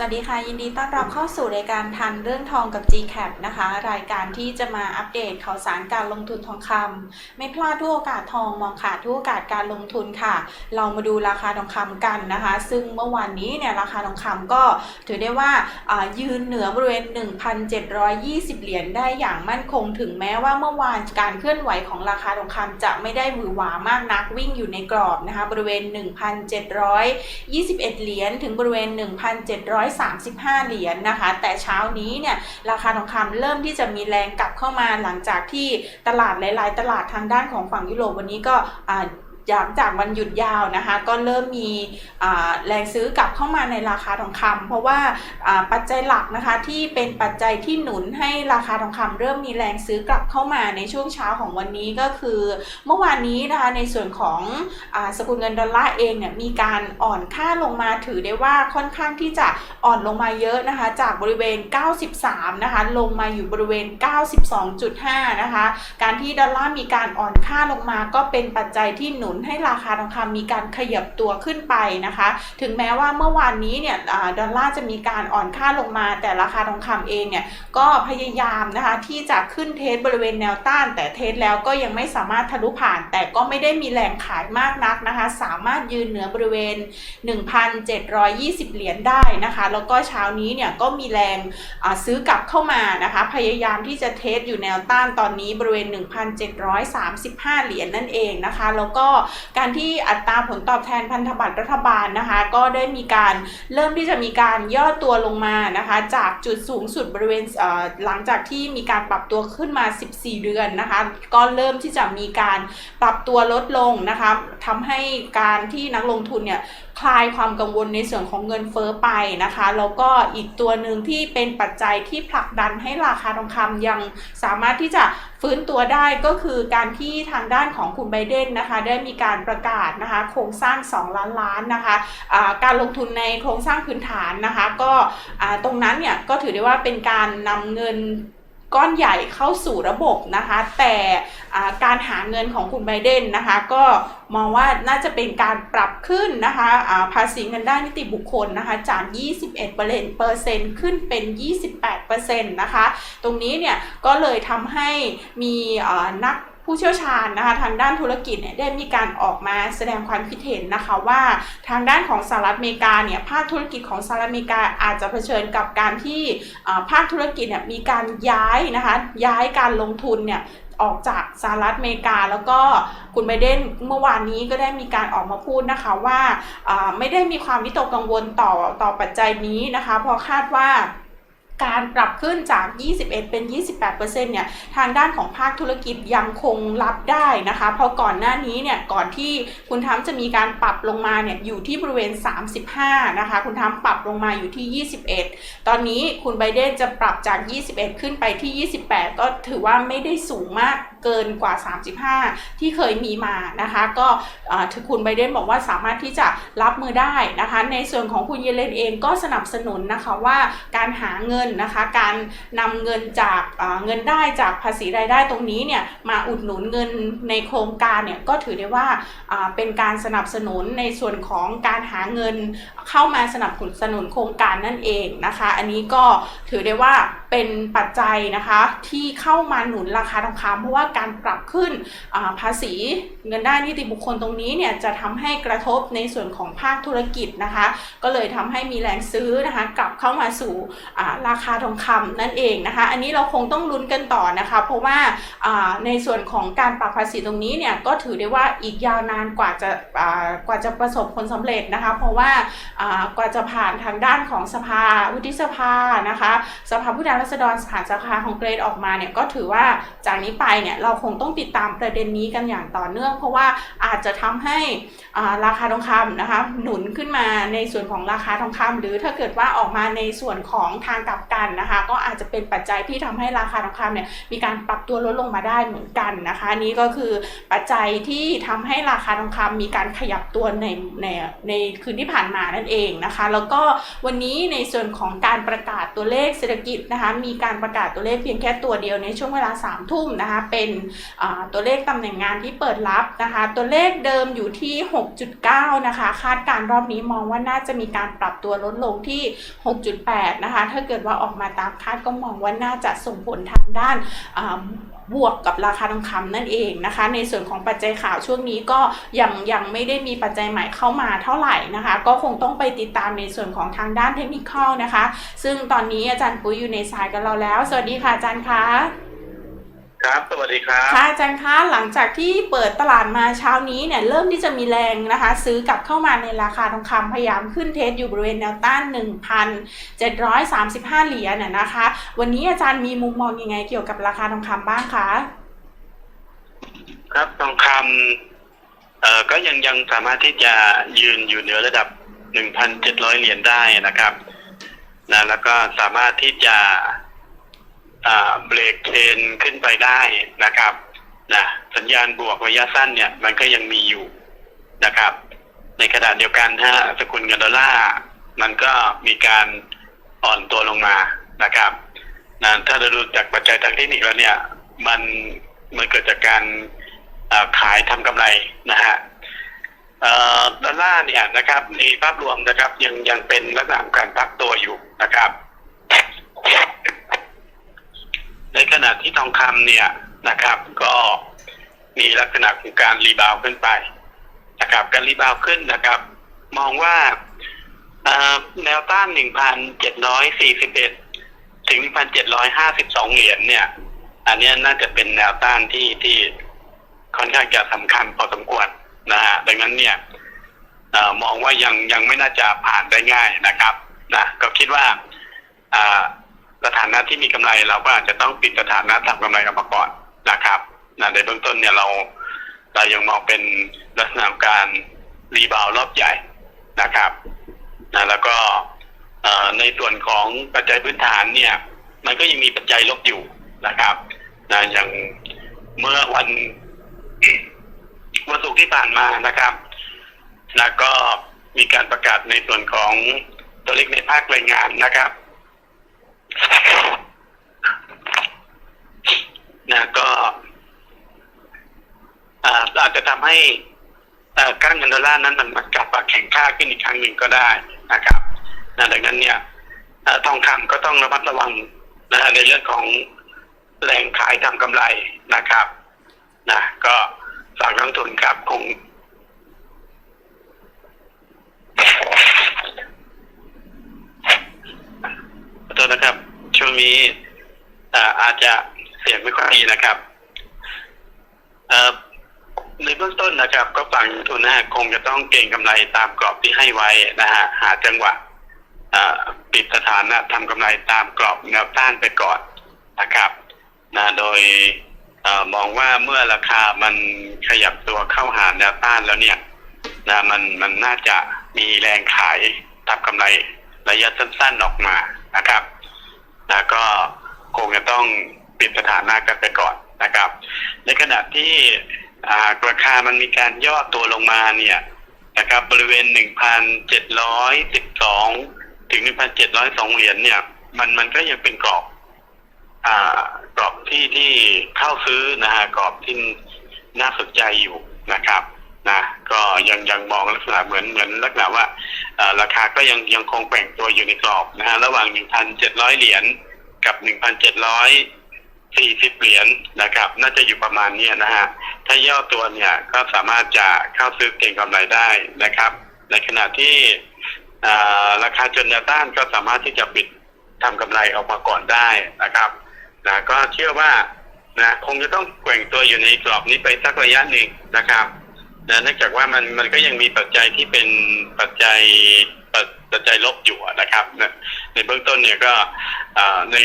สวัสดีค่ะ ยินดีต้อนรับเข้าสู่รายการทันเรื่องทองกับ GCAP นะคะ รายการที่จะมาอัปเดตข่าวสารการลงทุนทองคำไม่พลาดทุกโอกาสทองมองขาดทุกโอกาสการลงทุนค่ะ เรามาดูราคาทองคำกันนะคะ ซึ่งเมื่อวานนี้เนี่ยราคาทองคำก็ถือได้ว่ายืนเหนือบริเวณ 1,720 เหรียญได้อย่างมั่นคงถึงแม้ว่าเมื่อวานการเคลื่อนไหวของราคาทองคำจะไม่ได้หวือหวามากนักวิ่งอยู่ในกรอบนะคะบริเวณ 1,721 เหรียญถึงบริเวณ1,735 เหรียญนะคะ แต่เช้านี้เนี่ยราคาทองคำเริ่มที่จะมีแรงกลับเข้ามาหลังจากที่ตลาดหลาย ๆ ตลาดทางด้านของฝั่งยุโรปวันนี้ก็ หลังจากวันหยุดยาวนะคะ ก็เริ่มมีแรงซื้อกลับเข้ามาในราคาทองคำเพราะว่าปัจจัยหลักนะคะที่เป็นปัจจัยที่หนุนให้ราคาทองคำเริ่มมีแรงซื้อกลับเข้ามาในช่วงเช้าของวันนี้ก็คือ เมื่อวานนี้นะคะในส่วนของอสกุลเงินดอลลาร์เองเนี่ยมีการอ่อนค่าลงมาถือได้ว่าค่อนข้างที่จะอ่อนลงมาเยอะนะคะ จากบริเวณ 93 นะคะ ลงมาอยู่บริเวณ 92.5 นะคะ การที่ดอลลาร์มีการอ่อนค่าลงมาก็เป็นปัจจัยที่หนุนให้ราคาทองคำมีการขยับตัวขึ้นไปนะคะ ถึงแม้ว่าเมื่อวานนี้เนี่ยอดอลลาร์จะมีการอ่อนค่าลงมา แต่ราคาทองคำเองเนี่ยก็พยายามนะคะที่จะขึ้นเทสบริเวณแนวต้าน แต่เทสแล้วก็ยังไม่สามารถทะลุผ่าน แต่ก็ไม่ได้มีแรงขายมากนักนะคะ สามารถยืนเหนือบริเวณ 1,720 เหรียญได้นะคะ แล้วก็เช้านี้เนี่ยก็มีแรงซื้อกลับเข้ามานะคะ พยายามที่จะเทสอยู่แนวต้านตอนนี้บริเวณ 1,735 เหรียญนั่นเองนะคะ แล้วก็การที่อัตราผลตอบแทนพันธบัตรรัฐบาลนะคะ ก็ได้มีการเริ่มที่จะมีการย่อตัวลงมานะคะ จากจุดสูงสุดบริเวณเหลังจากที่มีการปรับตัวขึ้นมา 14 เดือนนะคะ ก็เริ่มที่จะมีการปรับตัวลดลงนะคะทำให้การที่นักลงทุนเนี่ยคลายความกังวลในส่วนของเงินเฟ้อไปนะคะแล้วก็อีกตัวหนึ่งที่เป็นปัจจัยที่ผลักดันให้ราคาทองคำยังสามารถที่จะ ฟื้นตัวได้ก็คือการที่ทางด้านของคุณไบเดนนะคะ ได้มีการประกาศนะคะ โครงสร้าง 2 ล้านล้านนะคะะการลงทุนในโครงสร้างพื้นฐานนะคะ ก็ตรงนั้นเนี่ยก็ถือได้ว่าเป็นการนำเงิน ก้อนใหญ่เข้าสู่ระบบนะคะ แต่การหาเงินของคุณไบเดนนะคะ ก็มองว่าน่าจะเป็นการปรับขึ้นนะคะภาษีเงินได้นิติบุคคลนะคะ จาก 21เปอร์เซ็นต์ขึ้นเป็น 28เปอร์เซ็นต์นะคะ ตรงนี้เนี่ยก็เลยทำให้มีนัก ผู้เชี่ยวชาญนะคะทางด้านธุรกิจเนี่ยได้มีการออกมาแสดงความคิดเห็นนะคะว่าทางด้านของสหรัฐอเมริกาเนี่ยภาคธุรกิจของสหรัฐอเมริกาอาจจะเผชิญกับการที่ภาคธุรกิจเนี่ยมีการย้ายนะคะย้ายการลงทุนเนี่ยออกจากสหรัฐอเมริกา แล้วก็คุณไบเดนเมื่อวานนี้ก็ได้มีการออกมาพูดนะคะว่าไม่ได้มีความวิตกกังวลต่อต่อปัจจัยนี้นะคะเพราะคาดว่า การปรับขึ้นจาก 21 เป็น 28%เนี่ย ทางด้านของภาคธุรกิจยังคงรับได้นะคะ เพราะก่อนหน้านี้เนี่ย ก่อนที่คุณทรัมจะมีการปรับลงมาเนี่ย อยู่ที่บริเวณ 35 นะคะ คุณทรัมปรับลงมาอยู่ที่ 21 ตอนนี้คุณไบเดนจะปรับจาก 21 ขึ้นไปที่ 28 ก็ถือว่าไม่ได้สูงมาก เกินกว่า 35 ที่เคยมีมานะคะก็ถึงคุณไบเดนบอกว่าสามารถที่จะรับมือได้นะคะในส่วนของคุณเยเลนเองก็สนับสนุนนะคะว่าการหาเงินนะคะการนำเงินจากเงินได้จากภาษีรายได้ตรงนี้เนี่ยมาอุดหนุนเงินในโครงการเนี่ยก็ถือได้ว่าเป็นการสนับสนุนในส่วนของการหาเงินเข้ามาสนับสนุนโครงการนั่นเองนะคะ อันนี้ก็ถือได้ว่าเป็นปัจจัยนะคะที่เข้ามาหนุนราคาทองคำเพราะว่าการปรับขึ้นภาษีเงินได้นิติบุคคลตรงนี้เนี่ยจะทำให้กระทบในส่วนของภาคธุรกิจนะคะ ก็เลยทำให้มีแรงซื้อนะคะกลับเข้ามาสู่ราคาทองคำนั่นเองนะคะ อันนี้เราคงต้องลุ้นกันต่อนะคะ เพราะว่าในส่วนของการปรับภาษีตรงนี้เนี่ยก็ถือได้ว่าอีกยาวนานกว่าจะกว่าจะประสบผลสำเร็จนะคะ เพราะว่าอ่ากว่าจะผ่านทางด้านของสภาวุฒิสภานะคะ สภาผู้แทนราษฎรผ่านสภาของเกรดออกมาเนี่ยก็ถือว่าจากนี้ไปเนี่ยเราคงต้องติดตามประเด็นนี้กันอย่างต่อเนื่อง เพราะว่าอาจจะทำให้ราคาทองคำนะคะหนุนขึ้นมาในส่วนของราคาทองคำหรือถ้าเกิดว่าออกมาในส่วนของทางกลับกันนะคะ ก็อาจจะเป็นปัจจัยที่ทำให้ราคาทองคำเนี่ยมีการปรับตัวลดลงมาได้เหมือนกันนะคะนี้ก็คือปัจจัยที่ทำให้ราคาทองคำมีการขยับตัวในในในคืนที่ผ่านมานั่นเองนะคะ แล้วก็วันนี้ในส่วนของการประกาศตัวเลขเศรษฐกิจนะคะมีการประกาศตัวเลขเพียงแค่ตัวเดียวในช่วงเวลา3ามทุ่มนะคะเป็นเป็นตัวเลขตำแหน่งงานที่เปิดรับนะคะ ตัวเลขเดิมอยู่ที่ 6.9 นะคะ คาดการรอบนี้มองว่าน่าจะมีการปรับตัวลดลงที่ 6.8 นะคะ ถ้าเกิดว่าออกมาตามคาดก็มองว่าน่าจะส่งผลทางด้านบวกกับราคาทองคำนั่นเองนะคะ ในส่วนของปัจจัยข่าวช่วงนี้ก็ยังยังไม่ได้มีปัจจัยใหม่เข้ามาเท่าไหร่นะคะ ก็คงต้องไปติดตามในส่วนของทางด้านเทคนิคนะคะ ซึ่งตอนนี้อาจารย์ปุ้ยอยู่ในสายกับเราแล้ว สวัสดีค่ะอาจารย์คะ ครับ สวัสดีครับ ค่ะอาจารย์คะหลังจากที่เปิดตลาดมาเช้านี้เนี่ยเริ่มที่จะมีแรงนะคะ ซื้อกลับเข้ามาในราคาทองคำพยายามขึ้นเทสอยู่บริเวณแนวต้าน 1,735 เหรียญน่ะนะคะ วันนี้อาจารย์มีมุมมองยังไงเกี่ยวกับราคาทองคำบ้างคะครับทองคำเอ่อก็ยังยังสามารถที่จะยืนอยู่เหนือระดับ 1,700 เหรียญได้นะครับนะแล้วก็สามารถที่จะอ่า เบรกเทรนขึ้นไปได้นะครับนะสัญญาณบวกระยะสั้นเนี่ยมันก็ยังมีอยู่นะครับ ในขณะเดียวกันถ้าสกุลเงินดอลลาร์มันก็มีการอ่อนตัวลงมานะครับนะถ้าเราดูจากปัจจัยทางเทคนิคแล้วเนี่ย มันมันเกิดจากการาขายทำกำไรนะฮะดอลลาร์เนี่ยนะครับ ในภาพรวมนะครับ ยังยังเป็นลักษณะการพักตัวอยู่นะครับ ในขณะที่ทองคำเนี่ยนะครับ ก็มีลักษณะของการรีบาวขึ้นไปนะครับ การรีบาวขึ้นนะครับ มองว่าแนวต้าน 1,741 ถึง 1,752 เหรียญเนี่ย อันนี้น่าจะเป็นแนวต้านที่ที่ค่อนข้างจะสำคัญพอสมควรนะฮะดังนั้นเนี่ยอมองว่ายังยังไม่น่าจะผ่านได้ง่ายนะครับนะก็คิดว่า สถานะที่มีกำไรเราก็อาจจะต้องปิดสถานะทำกำไรออกมาก่อนนะครับนะในเบื้องต้นเนี่ยเราเรายังมองเป็นลักษณะการรีบาวด์รอบใหญ่นะครับนะแล้วก็ในส่วนของปัจจัยพื้นฐานเนี่ย มันก็ยังมีปัจจัยลบอยู่นะครับนะอย่างเมื่อวันวันศุกร์ที่ผ่านมานะครับนะก็มีการประกาศในส่วนของตัวเลขในภาคแรงงานนะครับ นะก็อาจจะทำให้อ่าค่าเงินดอลลาร์นั้นมันกลับมาแข็งค่าขึ้นอีกครั้งหนึ่งก็ได้นะครับนะดังนั้นเนี่ยอทองคำก็ต้องระมัดระวังนะฮะในเรื่องของแรงขายทำกำไรนะครับนะก็ฝากนักลงทุนครับคง ขอ โทษนะครับ ช่วงนี้อ่าอาจจะเสียงไม่ค่อยดีนะครับเอ่อในเบื้องต้นนะครับ ก็ฝากนักลงทุนนะฮะคงจะต้องเก็งกำไรตามกรอบที่ให้ไว้นะฮะหาจังหวะอ่าปิดสถานะทำกำไรตามกรอบแนวต้านไปก่อนนะครับนะโดยอมองว่าเมื่อราคามันขยับตัวเข้าหาแนวต้านแล้วเนี่ยนะมันมันน่าจะมีแรงขายทำกำไรระยะสั้นๆออกมา นะครับ แล้วก็คงจะต้องปิดสถานะกันไปก่อนนะครับ ในขณะที่ราคามันมีการย่อตัวลงมาเนี่ยนะครับบริเวณ 1,712 ถึง 1,702 เหรียญเนี่ย มันมันก็ยังเป็นกรอบอ่ากรอบที่ที่เข้าซื้อนะฮะกรอบที่น่าสนใจอยู่นะครับ นะก็ยังยังมองลักษณะเหมือนเหมือนลักษณะว่าราคาก็ยังยังคงแกว่งตัวอยู่ในกรอบนะฮะระหว่าง 1,700 เหรียญกับ 1,740 เหรียญนะครับ น่าจะอยู่ประมาณนี้นะฮะถ้าย่อตัวเนี่ยก็สามารถจะเข้าซื้อเก่งกำไรได้นะครับ ในขณะที่ราคาจนแนวต้านก็สามารถที่จะปิดทำกำไรออกมาก่อนได้นะครับนะก็เชื่อว่านะคงจะต้องแกว่งตัวอยู่ในกรอบนี้ไปสักระยะหนึ่งนะครับ นะเนื่องจากว่ามันมันก็ยังมีปัจจัยที่เป็นปัจจัยปัจจัยลบอยู่นะครับนะในเบื้องต้นเนี่ยก็ใน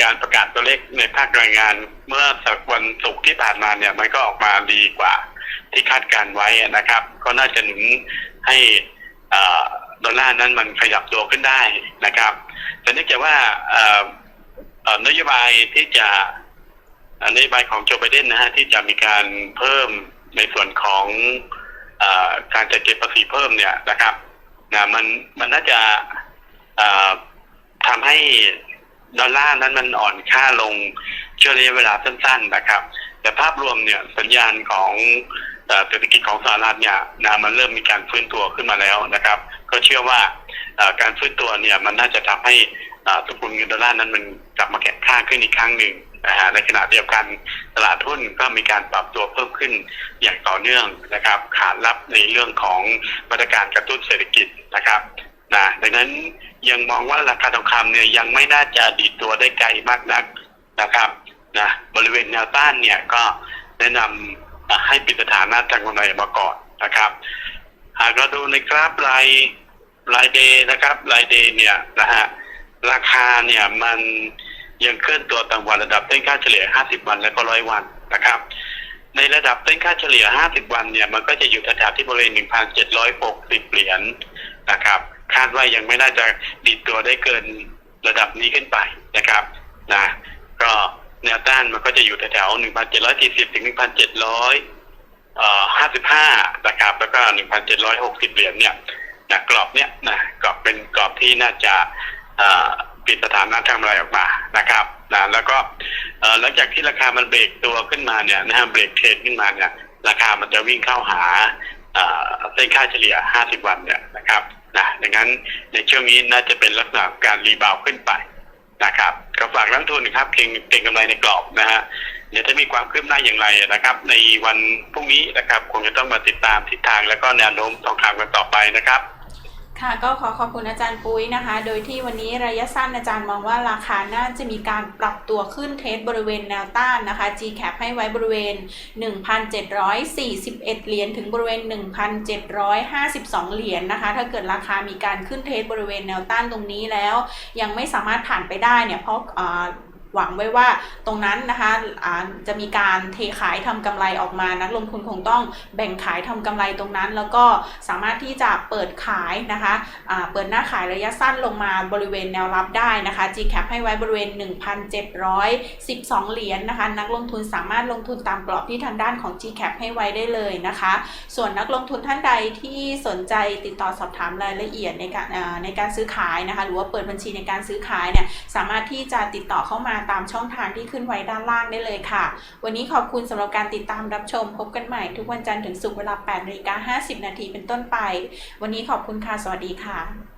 การประกาศตัวเลขในภาครายงานเมื่อสักวันศุกร์ที่ผ่านมาเนี่ยมันก็ออกมาดีกว่าที่คาดการไว้นะครับ ก็น่าจะหนุนให้ดอลลาร์นั้นมันขยับตัวขึ้นได้นะครับ แต่เนื่องจากว่านโยบายที่จะนโยบายของโจไบเดนนะฮะที่จะมีการเพิ่ม ในส่วนของอการจัดเก็บภาษีเพิ่มเนี่ยนะครับนะมันมันน่าจะทำให้ดอลลาร์นั้นมันอ่อนค่าลงช่วงระยะเวลาสั้น ๆนะครับ แต่ภาพรวมเนี่ยสัญญาณของเศรษฐกิจของสหรัฐเนี่ยนะมันเริ่มมีการฟื้นตัวขึ้นมาแล้วนะครับ ก็เชื่อว่าการฟื้นตัวเนี่ยมันน่าจะทำให้อ่าสกุลเงินดอลลาร์นั้นมันกลับมาแข็งค่าขึ้นอีกครั้งหนึ่ง นะฮะในขณะเดียวกันตลาดหุ้นก็มีการปรับตัวเพิ่มขึ้นอย่างต่อเนื่องนะครับ ขาดรับในเรื่องของมาตรการกระตุ้นเศรษฐกิจนะครับนะดังนั้นยังมองว่าราคาทองคำเนี่ยยังไม่น่าจะดีดตัวได้ไกลมากนักนะครับนะบริเวณแนวต้านเนี่ยก็แนะนำให้ปิดสถานะทางกำไรมาก่อนนะครับหากเราดูในกราฟรายรายเดย์นะครับรายเดย์เนี่ยนะฮะราคาเนี่ยมัน ยังเคลื่อนตัวต่ำกว่าระดับเต้นค่าเฉลี่ย 50 วันและก็ร้อยวันนะครับ ในระดับเต้นค่าเฉลี่ย 50 วันเนี่ยมันก็จะอยู่แถวๆที่บริเวณ 1,760 เหรียญนะครับคาดว่ายังไม่น่าจะดีดตัวได้เกินระดับนี้ขึ้นไปนะครับนะก็แนวต้านมันก็จะอยู่แถวๆ1,740ถึง1,700เอ่อ55นะครับแล้วก็1,760 เหรียญเนี่ยนะกรอบเนี่ยนะกรอบเป็นกรอบที่น่าจะอ่อ ปิดสถานะทางกำไรออกมานะครับนะแล้วก็หลังจากที่ราคามันเบรกตัวขึ้นมาเนี่ยนะฮะเบรกเทรดขึ้นมาเนี่ยราคามันจะวิ่งเข้าหาเอ่อเส้นค่าเฉลี่ย 50 วันเนี่ยนะครับนะดังนั้นในช่วงนี้น่าจะเป็นลักษณะการรีบาวขึ้นไปนะครับก็ฝากนักทุนนะครับเก็งเก็งกำไรในกรอบนะฮะเดี๋ยวถ้ามีความคืบหน้าอย่างไรนะครับ ในวันพรุ่งนี้นะครับคงจะต้องมาติดตามทิศทางและก็แนวโน้มทองคำกันต่อไปนะครับ ค่ะก็ขอขอบคุณอาจารย์ปุ้ยนะคะ โดยที่วันนี้ระยะสั้นอาจารย์มองว่าราคาน่าจะมีการปรับตัวขึ้นเทสบริเวณแนวต้านนะคะ GCAP ให้ไว้บริเวณ 1,741 เหรียญถึงบริเวณ 1,752 เหรียญนะคะ ถ้าเกิดราคามีการขึ้นเทสบริเวณแนวต้านตรงนี้แล้ว ยังไม่สามารถผ่านไปได้เนี่ยเพราะ หวังไว้ว่าตรงนั้นนะคะจะมีการเทขายทำกำไรออกมานักลงทุนคงต้องแบ่งขายทำกำไรตรงนั้น แล้วก็สามารถที่จะเปิดขายนะคะเปิดหน้าขายระยะสั้นลงมาบริเวณแนวรับได้นะคะ GCAP ให้ไว้บริเวณ 1,712 เหรียญนะคะ นักลงทุนสามารถลงทุนตามกรอบที่ทางด้านของ GCAP ให้ไว้ได้เลยนะคะ ส่วนนักลงทุนท่านใดที่สนใจติดต่อสอบถามรายละเอียดในการในการซื้อขายนะคะ หรือว่าเปิดบัญชีในการซื้อขายเนี่ยสามารถที่จะติดต่อเข้ามาตามช่องทางที่ขึ้นไว้ด้านล่างได้เลยค่ะ วันนี้ขอบคุณสำหรับการติดตามรับชมพบกันใหม่ทุกวันจันทร์ถึงศุกร์เวลา8นาฬิกา50 นาทีเป็นต้นไป วันนี้ขอบคุณค่ะ สวัสดีค่ะ